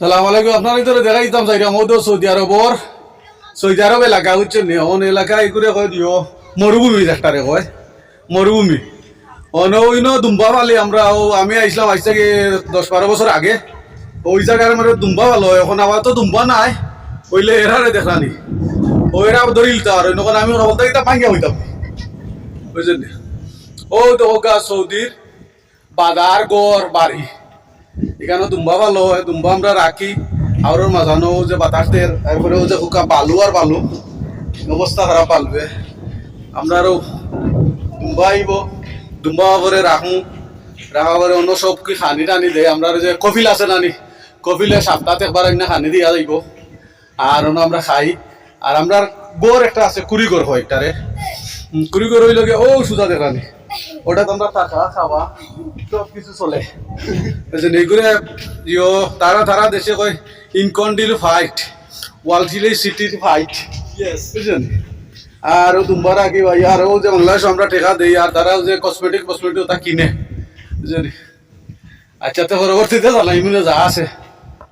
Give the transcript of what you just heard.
সালাম আলাইকুম, আপনার ভিতরে দেখা দিতাম চাইরা মধ্যে সৌদি আরবর সৌদি আরব এলাকা হচ্ছে নেহন এলাকা এগুলো কয় দিও মরুভূমি একটারে কয় মরুভূমি অনইন দুম্বা পালি আমরা আমি আইসলাম আজ থেকে দশ বারো বছর আগে। ওই জায়গার মানে দুম্বা ভালো এখন আবার তো দুম্বা নাই, ওইলে এরারে দেখানি ও এরা ধরিল তো আর নখন আমি বলতে এটা ভাঙ্গিয়া হইতাম বুঝলেন ও তো সৌদির বাজার গড় বাড়ি এখানে দুম্বা ভালো হয় দুম্বা আমরা রাখি আর ওর মাঝানো যে বাতাস দের তারপরে যে হুকা বালু আর বালু অবস্থা খারাপ পালবে আমরা আরও দুম্বা আইব দুম্বা করে রাখু রাখা করে অন্য সব কি খানি টানি দেয়। আমরা যে কফিল আছে নানি কফিলে সপ্তাহে একবার না খানি দিয়া যাইব। আর অন্য আমরা খাই আর আমরা গোর একটা আছে কুড়ি গড় হয় একটারে উম, কুড়ি গড় হইলে ও সুদা দেখানি ওটা তোমরা টাকা খাওয়া সব কিছু চলে এইগুলো ইয়ো তারা তারা দেশে কয় ইনকন্ডিল ফাইট ওয়ালচিলি সিটির ফাইট। বুঝছেন? আর দুম্বার আগে ভাই আর ও যে বাংলাদেশ আমরা টেকা দেই আর তারা যে কসমেটিক কসমেটিক ওটা কিনে। বুঝছেন? আচ্ছা তো পরবর্তীতে জানাই মিলে যা আছে।